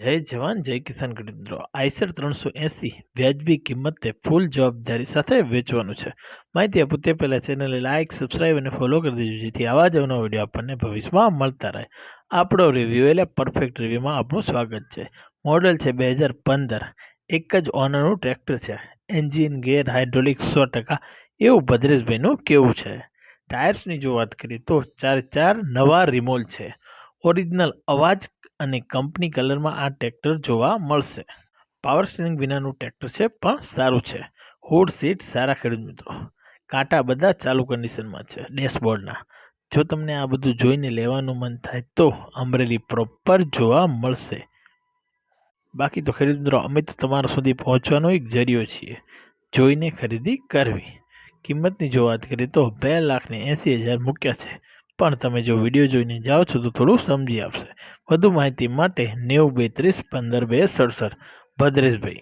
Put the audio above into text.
જય જવાન, જય કિસાન મિત્રો. આઈસર ત્રણસો એંસી વ્યાજબી કિંમતે ફૂલ જવાબદારી સાથે વેચવાનું છે. માહિતી આપું તે પહેલાં ચેનલને લાઇક સબસ્ક્રાઈબ અને ફોલો કરી દેજો, જેથી આવા જ અવનવા વીડિયો આપણને ભવિષ્યમાં મળતા રહે. આપણો રિવ્યૂ એટલે પરફેક્ટ રિવ્યૂમાં આપણું સ્વાગત છે. મોડલ છે બે હજાર પંદર. એક જ ઓનરનું ટ્રેક્ટર છે. એન્જિન ગેર હાઇડ્રોલિક સો ટકા. એવું ભદ્રેશભાઈનું કેવું છે? ટાયર્સની જો વાત કરીએ તો ચાર ચાર નવા રિમોલ છે. ઓરિજિનલ અવાજ અને કંપની કલરમાં આ ટ્રેક્ટર જોવા મળશે. પાવર સ્ટેરિંગ વિનાનું ટ્રેક્ટર છે, પણ સારું છે. હુડ સીટ સારા ખેડૂત મિત્રો. કાંટા બધા ચાલુ કન્ડિશનમાં છે, ડેશબોર્ડના. જો તમને આ બધું જોઈને લેવાનું મન થાય તો અમરેલી પ્રોપર જોવા મળશે. બાકી તો ખેડૂત મિત્રો, અમે તો તમારા સુધી પહોંચવાનો એક જરિયો છીએ. જોઈને ખરીદી કરવી. કિંમતની જો વાત કરીએ તો બે લાખને એંસી હજાર મૂક્યા છે. પણ તમે જો વીડિયો જોઈને જાઓ છો તો થોડું સમજી આપશે. વધુ માહિતી માટે નેવું બેત્રીસ પંદર બે સડસઠ. ભદ્રેશભાઈ.